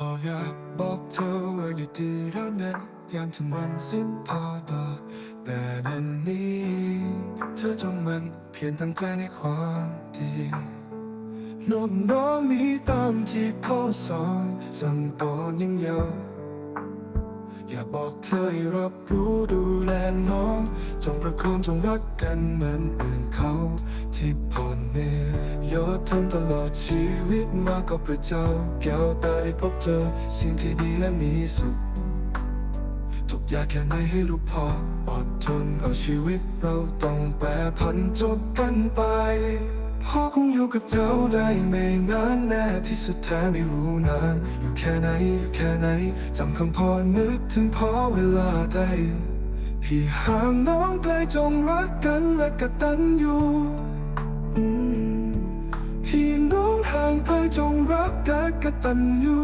พออยากบอกเธอว่าอยู่ดีแล้วนั้นยามถึงวันสิ้นพอต่อแต่นันนี้ เธอจงมันเพียรตั้งใจในความดีนอบน้อมมีตามที่พ่อสอนสั่งตอนยังเยาว์อยากบอกเธอให้รับรู้ดูแลน้อง จงประคองจงรักกันเหมือนอื่นเขาที่ผ่อ ยอดทนตลอดชีวิตมาก็เพื่อเจ้า แก้วตาได้พบเจอ สิ่งที่ดีและมีสุขทุกอยากแค่ไหนให้ลูกพออดทนเอาชีวิตเราต้องแปรผันจบกันไปพ่อคงอยู่กับเจ้าได้ไม่นานแน่ที่สุดแท้ไม่รู้นาน อยู่แค่ไหนอยู่แค่ไหนจำคำพอนึกถึงพอเวลาได้พี่ห่างน้องไกลจงรักกันและกตัญญูอื ห่างไกลจงรักกันกตัญญู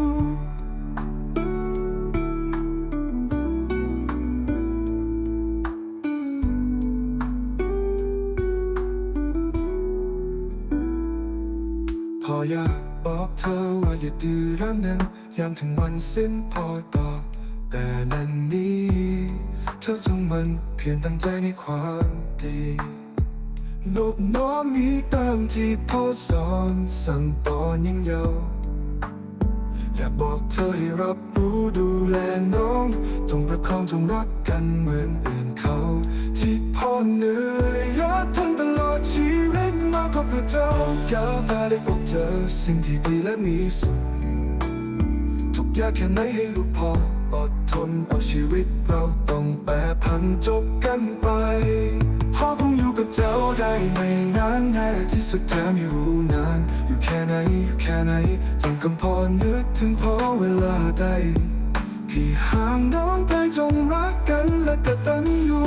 พออยากบอกเธอว่าอย่าดื้อรั้งนั้นยามถึงวันสิ้นพอต่อแต่นั้นนี้ เธอจงมันเพียรตั้งใจในความดี นบน้อมมีตามที่พ่อสอนสั่งตอนยังเยาว์อยากบอกเธอให้รับรู้ดูแลน้อง จงประคองจงรักกันเหมือนอื่นเขา ที่พ่อเหนื่อยยอดทนตลอดชีวิตมาก็เพื่อเจ้าก้าวตาได้พบเจอสิ่งที่ดีและมีสุขทุกอยากแค่ไหนให้ลูกพออดทนเอาชีวิตเราต้องแปรพันจบกันไป ไม่นานแน่ที่สุดแท้ไม่รู้นาน อยู่แค่ไหนอยู่แค่ไหนจงกำพอนึกถึงพอเวลาใดที่ห่างน้องไปจงรักกันและกตัญญู